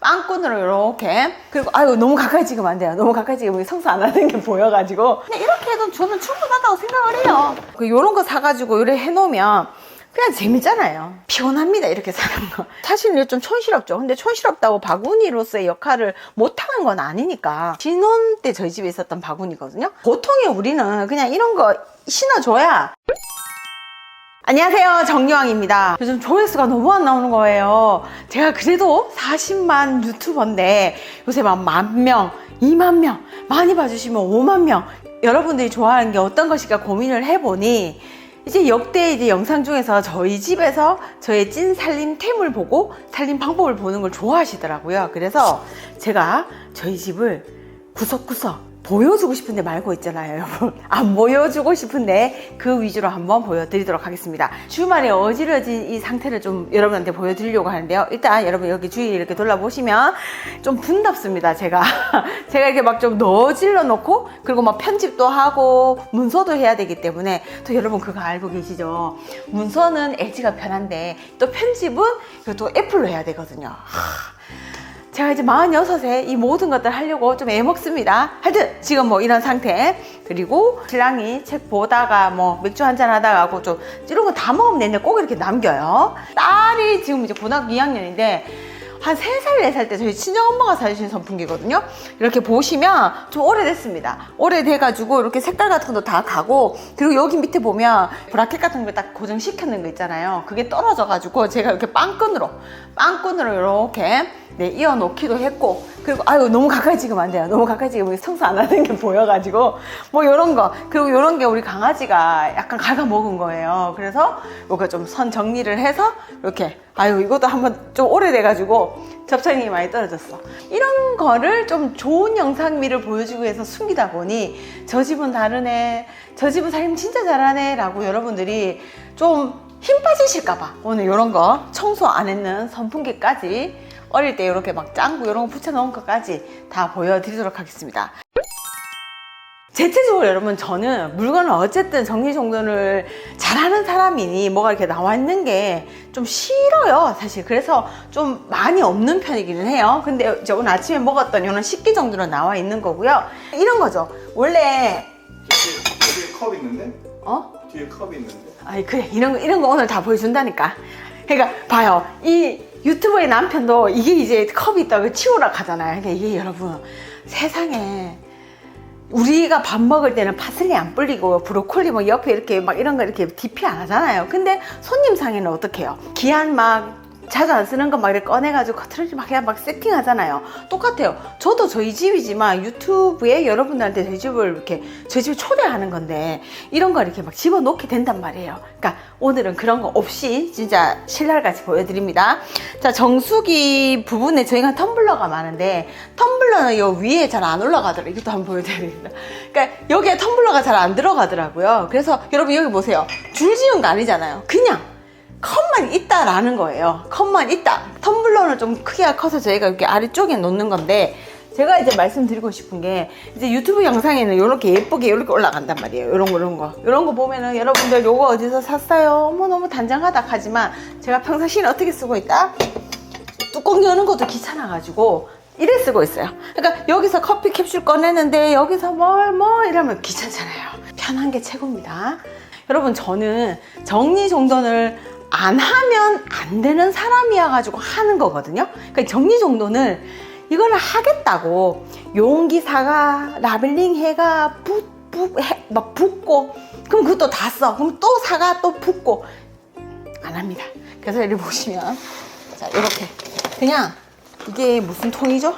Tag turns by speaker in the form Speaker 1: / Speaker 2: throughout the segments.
Speaker 1: 빵꾼으로 이렇게. 그리고 아유 너무 가까이 찍으면 안 돼요. 너무 가까이 찍으면 성수 안 하는 게 보여가지고. 그냥 이렇게 해도 저는 충분하다고 생각을 해요. 그 요런 거 사가지고 이렇게 해놓으면 그냥 재밌잖아요. 피곤합니다 이렇게 사는 거. 이게 좀 촌스럽죠. 근데 촌스럽다고 바구니로서의 역할을 못하는 건 아니니까. 신혼 때 저희 집에 있었던 바구니거든요. 보통의 우리는 그냥 이런 거 신어줘야 안녕하세요 정유왕입니다. 요즘 조회수가 너무 안 나오는 거예요. 제가 그래도 40만 유튜버인데 요새 막 만명 2만 명 많이 봐주시면 5만 명. 여러분들이 좋아하는 게 어떤 것일까 고민을 해보니 이제 역대 이제 영상 중에서 저희 집에서 저의 찐 살림템을 보고 살림 방법을 보는 걸 좋아하시더라고요. 그래서 제가 저희 집을 구석구석 보여주고 싶은데 말고 있잖아요, 여러분. 안 보여주고 싶은데 그 위주로 한번 보여드리도록 하겠습니다. 주말에 어지러진 이 상태를 좀 여러분한테 보여드리려고 하는데요. 일단 여러분 여기 주위 이렇게 돌아보시면 좀 분답습니다, 제가. 제가 이렇게 막좀 넣어질러 놓고 그리고 막 편집도 하고 문서도 해야 되기 때문에 또 여러분 그거 알고 계시죠? 문서는 LG가 편한데 또 편집은 또 애플로 해야 되거든요. 하. 제가 이제 46에 이 모든 것들 하려고 좀 애먹습니다. 하여튼 지금 뭐 이런 상태. 그리고 신랑이 책 보다가 뭐 맥주 한잔 하다가 하고 좀 이런 거 다 먹으면 되는데 꼭 이렇게 남겨요. 딸이 지금 이제 고등학교 2학년인데 한 3살, 4살 때 저희 친정엄마가 사주신 선풍기거든요. 이렇게 보시면 좀 오래됐습니다. 오래돼가지고 이렇게 색깔 같은 것도 다 가고 그리고 여기 밑에 보면 브라켓 같은 거딱 고정시켰는 거 있잖아요. 그게 떨어져가지고 제가 이렇게 빵끈으로 빵끈으로 이렇게 네, 이어 놓기도 했고 그리고 아유 너무 가까이 찍으면 안 돼요. 너무 가까이 찍으면 성수 안 하는 게 보여가지고 뭐 이런 거 그리고 이런 게 우리 강아지가 약간 갉아먹은 거예요. 그래서 이거 좀 선 정리를 해서 이렇게 아유 이것도 한번 좀 오래돼가지고 접착력이 많이 떨어졌어. 이런 거를 좀 좋은 영상미를 보여주기 위해서 숨기다 보니 저 집은 다르네, 저 집은 살림 진짜 잘하네 라고 여러분들이 좀 힘 빠지실까봐 오늘 이런 거 청소 안 했는 선풍기까지 어릴 때 이렇게 막 짱구 이런 거 붙여놓은 것까지 다 보여드리도록 하겠습니다. 대체적으로 여러분 저는 물건을 어쨌든 정리정돈을 잘하는 사람이니 뭐가 이렇게 나와 있는 게 좀 싫어요 사실 그래서 좀 많이 없는 편이기는 해요 근데 이제 오늘 아침에 먹었던 이런 식기 정도로 나와 있는 거고요 이런 거죠 원래
Speaker 2: 뒤에, 뒤에 컵 있는데?
Speaker 1: 어?
Speaker 2: 뒤에 컵이 있는데?
Speaker 1: 아이 그래 이런 거 이런 거 오늘 다 보여준다니까 그러니까 봐요 이 유튜버의 남편도 이게 이제 컵이 있다고 치우라 하잖아요 그러니까 이게 여러분 세상에 우리가 밥 먹을 때는 파슬리 안 불리고 브로콜리 뭐 옆에 이렇게 막 이런 거 이렇게 DP 안 하잖아요. 근데 손님 상에는 어떻게 해요? 기한 막 자주 안 쓰는 거 막 이렇게 꺼내가지고 커트를 막 그냥 막 세팅하잖아요. 똑같아요. 저도 저희 집이지만 유튜브에 여러분들한테 저희 집을 이렇게 저희 집에 초대하는 건데 이런 거 이렇게 막 집어넣게 된단 말이에요. 그러니까 오늘은 그런 거 없이 진짜 신랄같이 보여드립니다. 자 정수기 부분에 저희가 텀블러가 많은데 텀블러는 요 위에 잘 안 올라가더라고요. 이것도 한번 보여드립니다. 그러니까 여기에 텀블러가 잘 안 들어가더라고요. 그래서 여러분 여기 보세요. 줄 지은 거 아니잖아요. 그냥 컵만 있다라는 거예요. 컵만 있다. 텀블러는 좀 크기가 커서 저희가 이렇게 아래쪽에 놓는 건데 제가 이제 말씀드리고 싶은 게 이제 유튜브 영상에는 이렇게 예쁘게 이렇게 올라간단 말이에요. 이런 거 이런 거 이런 거 보면은 여러분들 요거 어디서 샀어요? 어머 너무 단정하다 하지만 제가 평상시에 어떻게 쓰고 있다? 뚜껑 여는 것도 귀찮아가지고 이래 쓰고 있어요. 그러니까 여기서 커피 캡슐 꺼내는데 여기서 뭘 뭐 이러면 귀찮잖아요. 편한 게 최고입니다. 여러분 저는 정리정돈을 안 하면 안 되는 사람이어가지고 하는 거거든요. 그러니까 정리정돈을 이걸 하겠다고 용기 사가 라벨링 해가 붓붓막 붓고 그럼 그것도 다 써. 그럼 또 사가 또 붓고 안 합니다. 그래서 여기 보시면 자 이렇게 그냥 이게 무슨 통이죠?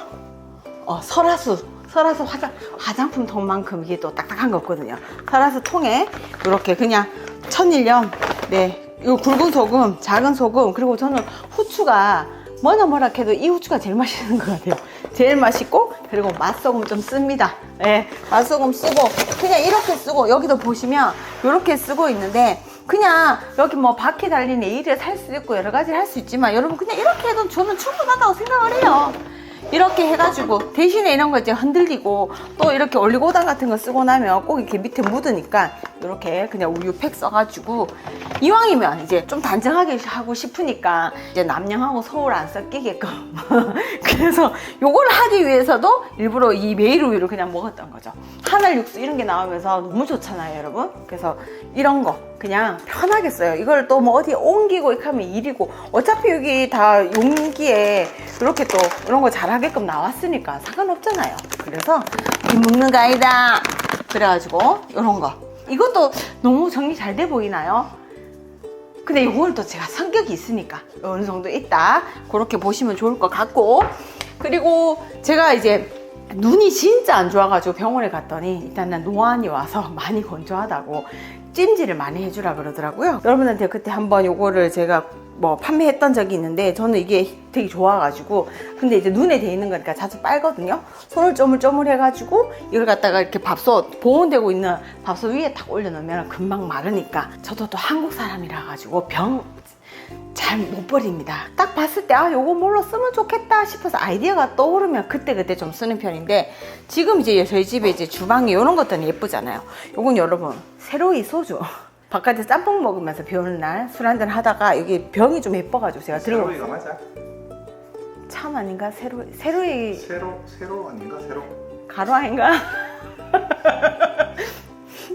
Speaker 1: 어 설화수 설화수 화장 화장품 통만큼 이게 또 딱딱한 거 없거든요. 설화수 통에 이렇게 그냥 천일염 네 이거 굵은 소금 작은 소금 그리고 저는 후추가 뭐나 뭐라 해도 이 후추가 제일 맛있는 것 같아요. 제일 맛있고 그리고 맛소금 좀 씁니다. 예, 맛소금 쓰고 그냥 이렇게 쓰고 여기도 보시면 이렇게 쓰고 있는데 그냥 여기 뭐 바퀴 달린 네일을 살수 있고 여러 가지를 할수 있지만 여러분 그냥 이렇게 해도 저는 충분하다고 생각을 해요. 이렇게 해가지고 대신에 이런 거 이제 흔들리고 또 이렇게 올리고당 같은 거 쓰고 나면 꼭 이렇게 밑에 묻으니까 이렇게 그냥 우유팩 써가지고 이왕이면 이제 좀 단정하게 하고 싶으니까 이제 남양하고 서울 안 섞이게끔. 그래서 요걸 하기 위해서도 일부러 이 메일 우유를 그냥 먹었던 거죠. 하늘 육수 이런 게 나오면서 너무 좋잖아요 여러분. 그래서 이런 거 그냥 편하게 써요. 이걸 또 뭐 어디 옮기고 이렇게 하면 일이고. 어차피 여기 다 용기에 이렇게 또 이런 거 잘하게끔 나왔으니까 상관없잖아요. 그래서 이거 아니다. 그래가지고 이런 거 이것도 너무 정리 잘 돼 보이나요? 근데 이걸 또 제가 성격이 있으니까 어느 정도 있다. 그렇게 보시면 좋을 것 같고. 그리고 제가 이제 눈이 진짜 안 좋아가지고 병원에 갔더니 일단은 노안이 와서 많이 건조하다고 찜질을 많이 해주라 그러더라고요. 여러분한테 그때 한번 요거를 제가 뭐 판매했던 적이 있는데 저는 이게 되게 좋아가지고 근데 이제 눈에 돼 있는 거니까 자주 빨거든요 손을 쪼물쪼물 해가지고 이걸 갖다가 이렇게 밥솥 보온되고 있는 밥솥 위에 탁 올려놓으면 금방 마르니까 저도 또 한국 사람이라 가지고 병 잘 못 버립니다. 딱 봤을 때, 아, 요거 뭘로 쓰면 좋겠다 싶어서 아이디어가 떠오르면 그때그때 좀 쓰는 편인데, 지금 이제 저희 집에 이제 주방에 이런 것들은 예쁘잖아요. 요건 여러분, 새로이 소주. 바깥에 짬뽕 먹으면서 비 오는 날 술 한잔 하다가 여기 병이 좀 예뻐가지고 제가 들고
Speaker 2: 세로이가 맞아?
Speaker 1: 참 아닌가? 새로이, 새로이
Speaker 2: 세로 세로 아닌가 세로?
Speaker 1: 가루 아닌가?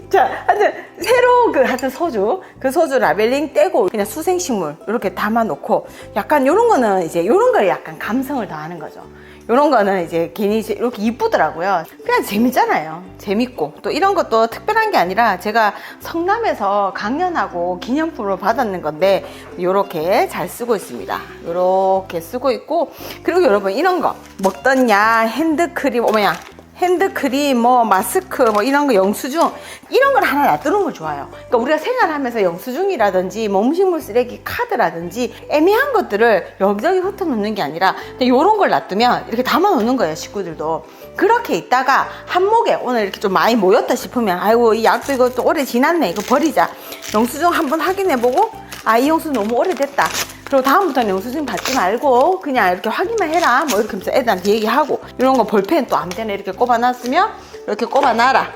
Speaker 1: 자, 하여튼 새로 그 하여튼 소주 그 소주 라벨링 떼고 그냥 수생식물 이렇게 담아 놓고 약간 요런 거는 이제 요런 걸 약간 감성을 더하는 거죠. 요런 거는 이제 괜히 이렇게 이쁘더라고요. 그냥 재밌잖아요. 재밌고 또 이런 것도 특별한 게 아니라 제가 성남에서 강연하고 기념품으로 받았는 건데 요렇게 잘 쓰고 있습니다. 요렇게 쓰고 있고 그리고 여러분 이런 거 먹던 야 핸드크림 어머야 핸드크림, 뭐 마스크, 뭐 이런 거 영수증 이런 걸 하나 놔두는 걸 좋아요. 그러니까 우리가 생활하면서 영수증이라든지 뭐 음식물 쓰레기 카드라든지 애매한 것들을 여기저기 흩어 놓는 게 아니라 이런 걸 놔두면 이렇게 담아 놓는 거예요 식구들도. 그렇게 있다가 한목에 오늘 이렇게 좀 많이 모였다 싶으면 아이고 이 약도 이거 또 오래 지났네 이거 버리자. 영수증 한번 확인해보고 아 이 영수증 너무 오래됐다. 그리고 다음부터는 영수증 받지 말고 그냥 이렇게 확인만 해라. 뭐 이렇게 하면서 애들한테 얘기하고 이런 거 볼펜 또 아무 데나 이렇게 꼽아놨으면 이렇게 꼽아놔라.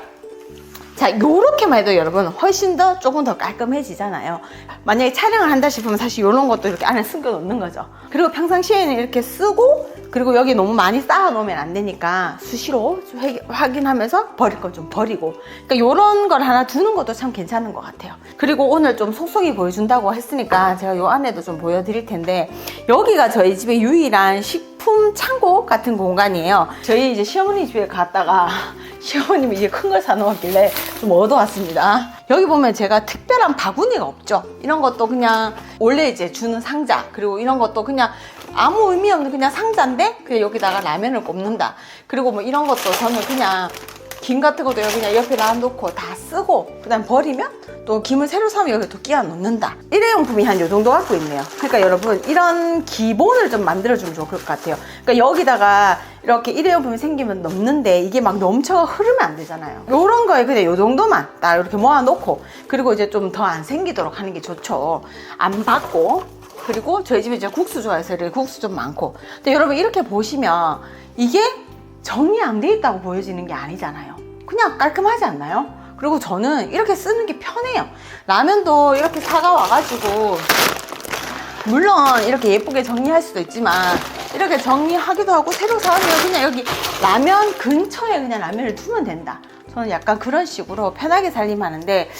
Speaker 1: 자 요렇게만 해도 여러분 훨씬 더 조금 더 깔끔해지잖아요. 만약에 촬영을 한다 싶으면 사실 이런 것도 이렇게 안에 숨겨 놓는 거죠. 그리고 평상시에는 이렇게 쓰고 그리고 여기 너무 많이 쌓아 놓으면 안 되니까 수시로 확인하면서 버릴 건 좀 버리고 그러니까 요런 걸 하나 두는 것도 참 괜찮은 것 같아요 그리고 오늘 좀 속속이 보여준다고 했으니까 제가 요 안에도 좀 보여드릴 텐데 여기가 저희 집의 유일한 식품 창고 같은 공간이에요 저희 이제 시어머니 집에 갔다가 시어머님이 이제 큰 걸 사놓았길래 좀 얻어왔습니다. 여기 보면 제가 특별한 바구니가 없죠. 이런 것도 그냥 원래 이제 주는 상자 그리고 이런 것도 그냥 아무 의미 없는 그냥 상자인데 그냥 여기다가 라면을 꼽는다. 그리고 뭐 이런 것도 저는 그냥 김 같은 것도 그냥 옆에 놔놓고 다 쓰고 그다음 버리면 또 김을 새로 사면 여기 또 끼워 넣는다. 일회용품이 한 요 정도 갖고 있네요. 그러니까 여러분 이런 기본을 좀 만들어주면 좋을 것 같아요. 그러니까 여기다가 이렇게 일회용품이 생기면 넘는데 이게 막 넘쳐 흐르면 안 되잖아요. 요런 거에 그냥 요 정도만 딱 이렇게 모아놓고 그리고 이제 좀 더 안 생기도록 하는 게 좋죠. 안 받고 그리고 저희 집에 이제 국수 좋아해서 국수 좀 많고. 근데 여러분 이렇게 보시면 이게 정리 안 돼 있다고 보여지는 게 아니잖아요. 그냥 깔끔하지 않나요? 그리고 저는 이렇게 쓰는 게 편해요. 라면도 이렇게 사가 와가지고 물론 이렇게 예쁘게 정리할 수도 있지만 이렇게 정리하기도 하고 새로 사면 그냥 여기 라면 근처에 그냥 라면을 두면 된다. 저는 약간 그런 식으로 편하게 살림하는데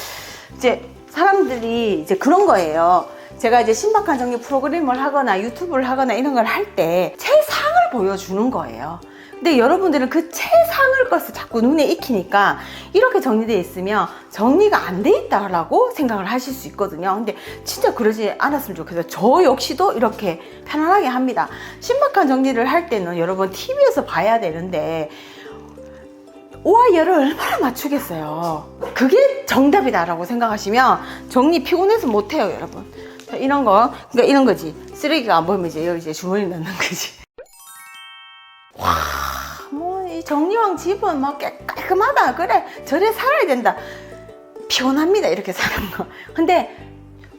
Speaker 1: 이제 사람들이 이제 그런 거예요. 제가 이제 신박한 정리 프로그램을 하거나 유튜브를 하거나 이런 걸 할 때 최상을 보여주는 거예요. 근데 여러분들은 그 최상을 것을 자꾸 눈에 익히니까 이렇게 정리되어 있으면 정리가 안 돼 있다라고 생각을 하실 수 있거든요. 근데 진짜 그러지 않았으면 좋겠어요. 저 역시도 이렇게 편안하게 합니다. 신박한 정리를 할 때는 여러분 TV에서 봐야 되는데 오와 열을 얼마나 맞추겠어요. 그게 정답이다라고 생각하시면 정리 피곤해서 못해요, 여러분. 자, 이런 거, 그러니까 이런 거지. 쓰레기가 안 보이면 이제 여기 이제 주머니 넣는 거지. 와, 뭐, 이 정리왕 집은 막 깨- 깔끔하다. 그래, 저래 살아야 된다. 피곤합니다, 이렇게 사는 거. 근데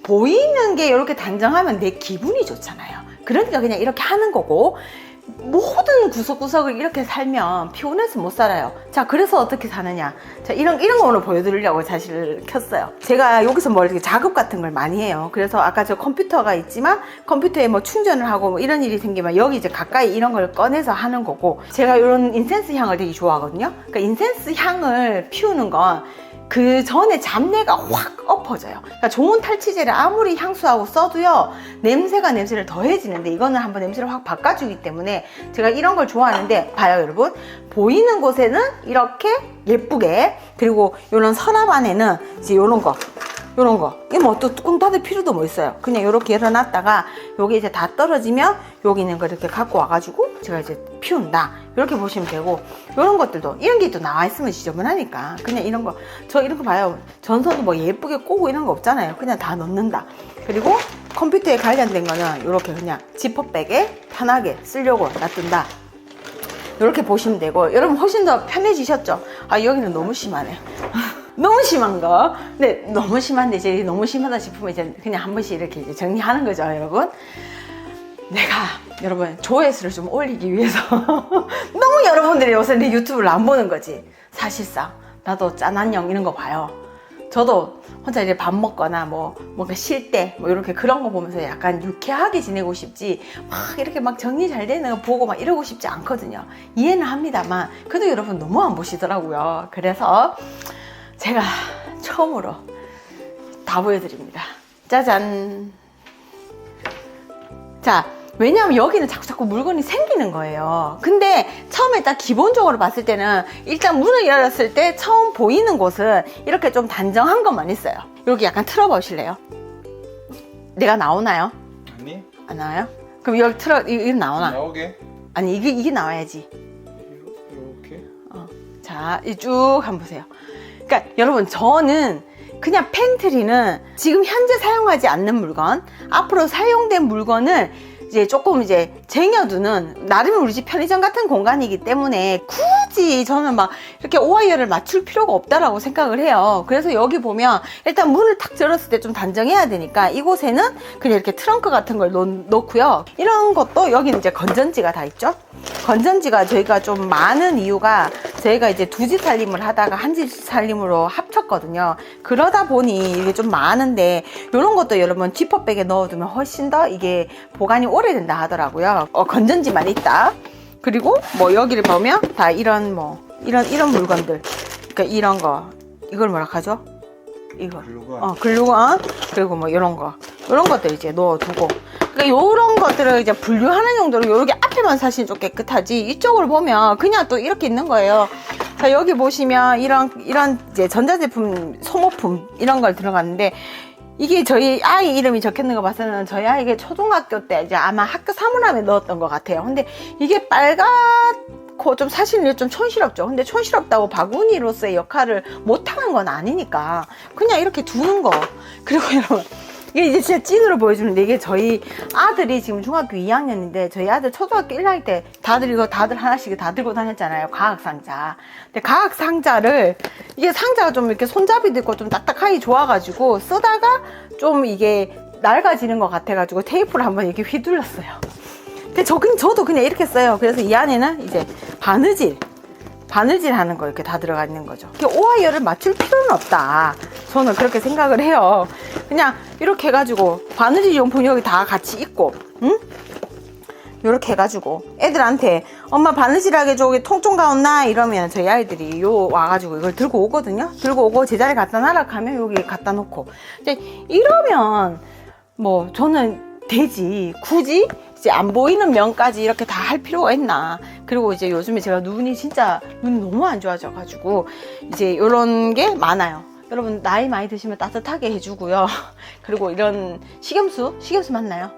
Speaker 1: 보이는 게 이렇게 단정하면 내 기분이 좋잖아요. 그러니까 그냥 이렇게 하는 거고, 모든 구석구석을 이렇게 살면 피곤해서 못 살아요. 자, 그래서 어떻게 사느냐. 자, 이런, 이런 거 오늘 보여드리려고 사실 켰어요. 제가 여기서 뭐 이렇게 작업 같은 걸 많이 해요. 그래서 아까 저 컴퓨터가 있지만 컴퓨터에 뭐 충전을 하고 뭐 이런 일이 생기면 여기 이제 가까이 이런 걸 꺼내서 하는 거고 제가 이런 인센스 향을 되게 좋아하거든요. 그러니까 인센스 향을 피우는 건 그 전에 잡내가 확 엎어져요. 그러니까 좋은 탈취제를 아무리 향수하고 써도요, 냄새가 냄새를 더해지는데 이거는 한번 냄새를 확 바꿔주기 때문에 제가 이런 걸 좋아하는데, 봐요, 여러분. 보이는 곳에는 이렇게 예쁘게, 그리고 이런 서랍 안에는 이제 이런 거, 요런 거. 이게 뭐또 뚜껑 닫을 필요도 뭐 있어요. 그냥 요렇게 열어놨다가 여기 이제 다 떨어지면 여기 있는 거 이렇게 갖고 와가지고 제가 이제 피운다. 이렇게 보시면 되고 요런 것들도 이런 게 또 나와 있으면 지저분하니까 그냥 이런 거 저 이런 거 봐요. 전선도 뭐 예쁘게 꼬고 이런 거 없잖아요. 그냥 다 넣는다. 그리고 컴퓨터에 관련된 거는 이렇게 그냥 지퍼백에 편하게 쓰려고 놔둔다. 이렇게 보시면 되고 여러분 훨씬 더 편해지셨죠? 아 여기는 너무 심하네. 너무 심한 거. 근데 너무 심한데 이제 너무 심하다 싶으면 이제 그냥 한 번씩 이렇게 정리하는 거죠, 여러분. 내가 여러분 조회수를 좀 올리기 위해서 너무 여러분들이 요새 내 유튜브를 안 보는 거지. 사실상 나도 짠한영 이런 거 봐요. 저도 혼자 이제 밥 먹거나 뭐 뭔가 쉴 때 뭐 이렇게 그런 거 보면서 약간 유쾌하게 지내고 싶지 막 이렇게 막 정리 잘 되는 거 보고 막 이러고 싶지 않거든요. 이해는 합니다만 그래도 여러분 너무 안 보시더라고요. 그래서 제가 처음으로 다 보여드립니다. 짜잔. 자, 왜냐하면 여기는 자꾸 자꾸 물건이 생기는 거예요. 근데 처음에 딱 기본적으로 봤을 때는 일단 문을 열었을 때 처음 보이는 곳은 이렇게 좀 단정한 것만 있어요. 이렇게 약간 틀어보실래요? 내가 나오나요?
Speaker 2: 아니
Speaker 1: 안 나와요? 그럼 여기 틀어, 이- 이거 나오나?
Speaker 2: 나오게
Speaker 1: 아니, 이게, 이게 나와야지.
Speaker 2: 이렇게
Speaker 1: 자, 이 쭉 한번 보세요. 그러니까 여러분 저는 그냥 팬트리는 지금 현재 사용하지 않는 물건, 앞으로 사용된 물건을 이제 조금 이제 쟁여두는 나름 우리 집 편의점 같은 공간이기 때문에 굳이 저는 막 이렇게 오와이어를 맞출 필요가 없다라고 생각을 해요. 그래서 여기 보면 일단 문을 탁 열었을 때 좀 단정해야 되니까 이곳에는 그냥 이렇게 트렁크 같은 걸 놓, 놓고요. 이런 것도 여기는 이제 건전지가 다 있죠. 건전지가 저희가 좀 많은 이유가 저희가 이제 두 집 살림을 하다가 한 집 살림으로 합쳤거든요. 그러다 보니 이게 좀 많은데 이런 것도 여러분 지퍼백에 넣어두면 훨씬 더 이게 보관이 오래 된다 하더라고요. 어, 건전지만 있다. 그리고 뭐 여기를 보면 다 이런 뭐 이런 이런 물건들. 그러니까 이런 거 이걸 뭐라 하죠? 이거.
Speaker 2: 글루건
Speaker 1: 어, 글루건 그리고 뭐 이런 거 이런 것들 이제 넣어두고 그러니까 요런 것들을 이제 분류하는 용도로 요렇게 앞에만 사실 좀 깨끗하지 이쪽을 보면 그냥 또 이렇게 있는 거예요. 자 여기 보시면 이런 이런 이제 전자제품 소모품 이런 걸 들어갔는데 이게 저희 아이 이름이 적혀있는 거 봐서는 저희 아이가 초등학교 때 이제 아마 학교 사물함에 넣었던 것 같아요. 근데 이게 빨갛고 좀 사실은 좀 촌스럽죠. 근데 촌스럽다고 바구니로서의 역할을 못하는 건 아니니까 그냥 이렇게 두는 거. 그리고 여러분 이게 이제 진짜 찐으로 보여주는데 이게 저희 아들이 지금 중학교 2학년인데 저희 아들 초등학교 1학년 때 다들 이거 다들 하나씩 다 들고 다녔잖아요. 과학 상자. 근데 과학 상자를 이게 상자가 좀 이렇게 손잡이도 있고 좀 딱딱하기 좋아가지고 쓰다가 좀 이게 낡아지는 것 같아가지고 테이프를 한번 이렇게 휘둘렀어요. 근데 저, 그 저도 그냥 이렇게 써요. 그래서 이 안에는 이제 바느질. 바느질 하는 거 이렇게 다 들어가 있는 거죠. 이렇게 오와이어를 맞출 필요는 없다. 저는 그렇게 생각을 해요. 그냥 이렇게 해가지고 바느질 용품 여기 다 같이 있고, 응? 이렇게 해가지고 애들한테 엄마 바느질하게 저기 통좀 가온나 이러면 저희 아이들이 요 와가지고 이걸 들고 오거든요. 들고 오고 제자리 갖다 놔라 하면 여기 갖다 놓고 이제 이러면 뭐 저는 되지 굳이 이제 안 보이는 면까지 이렇게 다 할 필요가 있나 그리고 이제 요즘에 제가 눈이 진짜 눈이 너무 안 좋아져 가지고 이제 이런 게 많아요 여러분 나이 많이 드시면 따뜻하게 해주고요 그리고 이런 식염수 식염수 맞나요?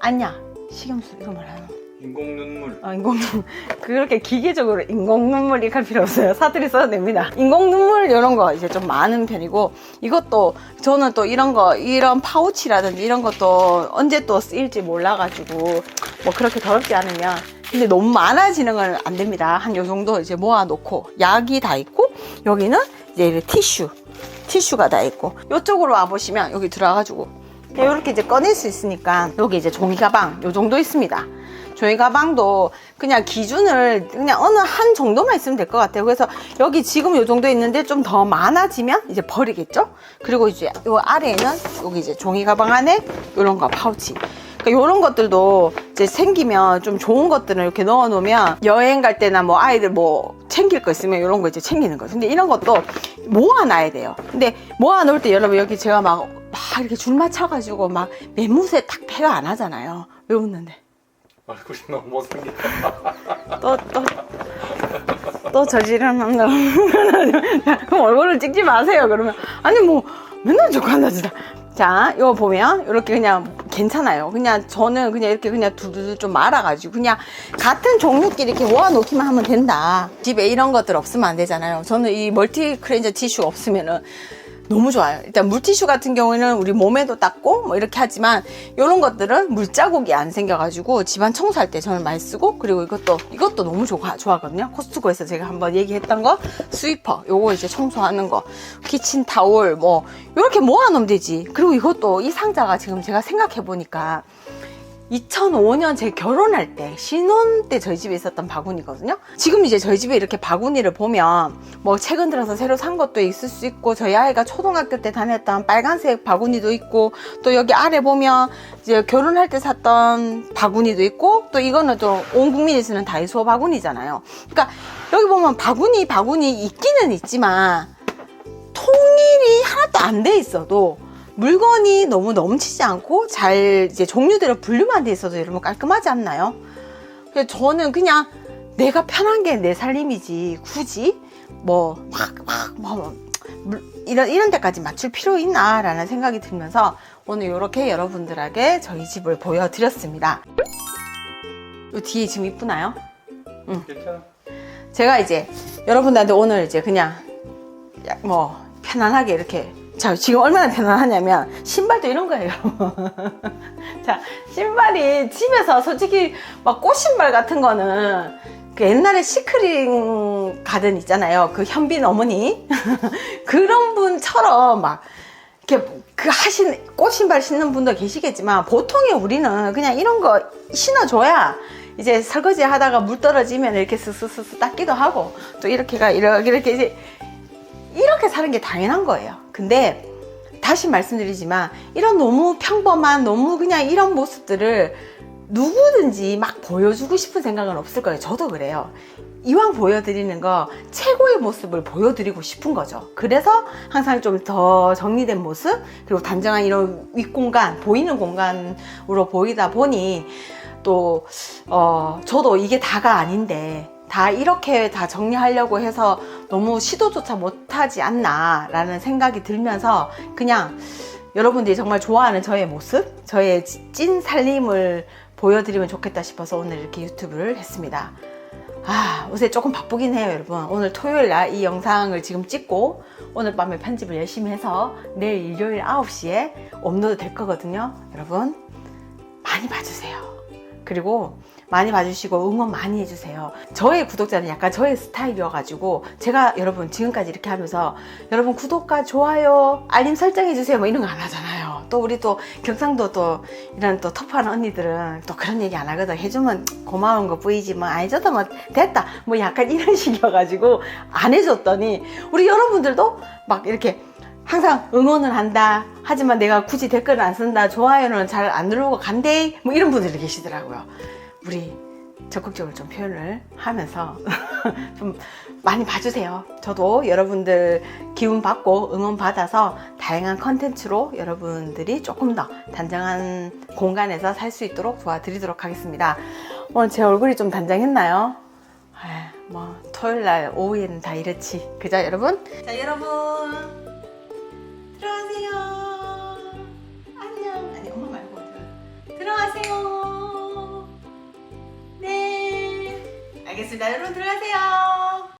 Speaker 1: 아니야 식염수 이거 뭐라요?
Speaker 2: 인공 눈물
Speaker 1: 아, 인공 눈물. 그렇게 기계적으로 인공 눈물 이렇게 할 필요 없어요. 사투리 써도 됩니다. 인공 눈물 이런 거 이제 좀 많은 편이고 이것도 저는 또 이런 거 이런 파우치라든지 이런 것도 언제 또 쓰일지 몰라가지고 뭐 그렇게 더럽지 않으면 근데 너무 많아지는 건 안 됩니다. 한 요 정도 이제 모아놓고 약이 다 있고 여기는 이렇게 티슈 티슈가 다 있고 이쪽으로 와 보시면 여기 들어와가지고 이렇게 이제 꺼낼 수 있으니까 여기 이제 종이 가방 요 정도 있습니다. 종이 가방도 그냥 기준을 그냥 어느 한 정도만 있으면 될 것 같아요. 그래서 여기 지금 요 정도 있는데 좀 더 많아지면 이제 버리겠죠? 그리고 이제 요 아래에는 여기 이제 종이 가방 안에 요런 거 파우치. 그러니까 요런 것들도 이제 생기면 좀 좋은 것들을 이렇게 넣어 놓으면 여행 갈 때나 뭐 아이들 뭐 챙길 거 있으면 요런 거 이제 챙기는 거죠. 근데 이런 것도 모아 놔야 돼요. 근데 모아 놓을 때 여러분 여기 제가 막, 막 이렇게 줄 맞춰가지고 막 매무새 딱 배가 안 하잖아요. 왜 웃는데?
Speaker 2: 얼굴이 너무 못생겼다.
Speaker 1: 또, 또, 또 저지르는 거. 그럼 얼굴을 찍지 마세요. 그러면. 아니, 뭐, 맨날 저거 한다, 진짜. 자, 이거 보면, 이렇게 그냥 괜찮아요. 그냥 저는 그냥 이렇게 그냥 두두두 좀 말아가지고, 그냥 같은 종류끼리 이렇게 모아놓기만 하면 된다. 집에 이런 것들 없으면 안 되잖아요. 저는 이 멀티 클렌저 티슈 없으면은 너무 좋아요. 일단 물티슈 같은 경우에는 우리 몸에도 닦고 뭐 이렇게 하지만 이런 것들은 물자국이 안 생겨가지고 집안 청소할 때 저는 많이 쓰고 그리고 이것도 이것도 너무 좋아, 좋아하거든요. 코스트코에서 제가 한번 얘기했던 거 스위퍼 요거 이제 청소하는 거 키친 타올 뭐 이렇게 모아놓으면 되지. 그리고 이것도 이 상자가 지금 제가 생각해 보니까 2005년 제 결혼할 때 신혼 때 저희 집에 있었던 바구니거든요. 지금 이제 저희 집에 이렇게 바구니를 보면 뭐 최근 들어서 새로 산 것도 있을 수 있고 저희 아이가 초등학교 때 다녔던 빨간색 바구니도 있고 또 여기 아래 보면 이제 결혼할 때 샀던 바구니도 있고 또 이거는 또 온 국민이 쓰는 다이소 바구니잖아요. 그러니까 여기 보면 바구니 바구니 있기는 있지만 통일이 하나도 안 돼 있어도 물건이 너무 넘치지 않고 잘 이제 종류대로 분류만 돼 있어도 여러분 깔끔하지 않나요? 그래서 저는 그냥 내가 편한 게 내 살림이지 굳이 뭐 막막뭐 이런 이런 데까지 맞출 필요 있나라는 생각이 들면서 오늘 이렇게 여러분들에게 저희 집을 보여드렸습니다. 요 뒤에 지금 이쁘나요?
Speaker 2: 괜찮아?
Speaker 1: 제가 이제 여러분들한테 오늘 이제 그냥 야- 뭐 편안하게 이렇게 자 지금 얼마나 편안하냐면 신발도 이런 거예요. 자 신발이 집에서 솔직히 막 꽃신발 같은 거는 그 옛날에 시크링 가든 있잖아요. 그 현빈 어머니 그런 분처럼 막 이렇게 그 하신 꽃신발 신는 분도 계시겠지만 보통의 우리는 그냥 이런 거 신어줘야 이제 설거지 하다가 물 떨어지면 이렇게 스스스스 닦기도 하고 또 이렇게가 이렇게 이렇게 이제 이렇게 사는 게 당연한 거예요. 근데 다시 말씀드리지만 이런 너무 평범한 너무 그냥 이런 모습들을 누구든지 막 보여주고 싶은 생각은 없을 거예요. 저도 그래요. 이왕 보여드리는 거 최고의 모습을 보여드리고 싶은 거죠. 그래서 항상 좀 더 정리된 모습 그리고 단정한 이런 윗공간 보이는 공간으로 보이다 보니 또 어, 저도 이게 다가 아닌데 다 이렇게 다 정리하려고 해서 너무 시도조차 못하지 않나 라는 생각이 들면서 그냥 여러분들이 정말 좋아하는 저의 모습 저의 지- 찐 살림을 보여드리면 좋겠다 싶어서 오늘 이렇게 유튜브를 했습니다 아, 요새 조금 바쁘긴 해요, 여러분. 오늘 토요일 날 이 영상을 지금 찍고 오늘 밤에 편집을 열심히 해서 내일 일요일 9시에 업로드 될 거거든요. 여러분, 많이 봐주세요. 그리고 많이 봐주시고 응원 많이 해주세요. 저의 구독자는 약간 저의 스타일이어가지고 제가 여러분 지금까지 이렇게 하면서 여러분 구독과 좋아요, 알림 설정해주세요 뭐 이런 거 안 하잖아요. 또 우리 또 경상도 또 이런 또 터프한 언니들은 또 그런 얘기 안 하거든. 해주면 고마운 거 보이지 뭐안 해줘도 뭐 됐다 뭐 약간 이런 식이어가지고 안 해줬더니 우리 여러분들도 막 이렇게 항상 응원을 한다. 하지만 내가 굳이 댓글을 안 쓴다. 좋아요는 잘 안 누르고 간대. 뭐 이런 분들이 계시더라고요. 우리 적극적으로 좀 표현을 하면서 좀 많이 봐주세요. 저도 여러분들 기운 받고 응원 받아서 다양한 컨텐츠로 여러분들이 조금 더 단정한 공간에서 살 수 있도록 도와드리도록 하겠습니다. 오늘 제 얼굴이 좀 단정했나요? 아, 뭐 토요일 날 오후에는 다 이렇지. 그죠 여러분? 자 여러분 들어가세요. 안녕. 아니 엄마 말고 들어. 들어가세요. 네. 알겠습니다. 여러분 들어가세요.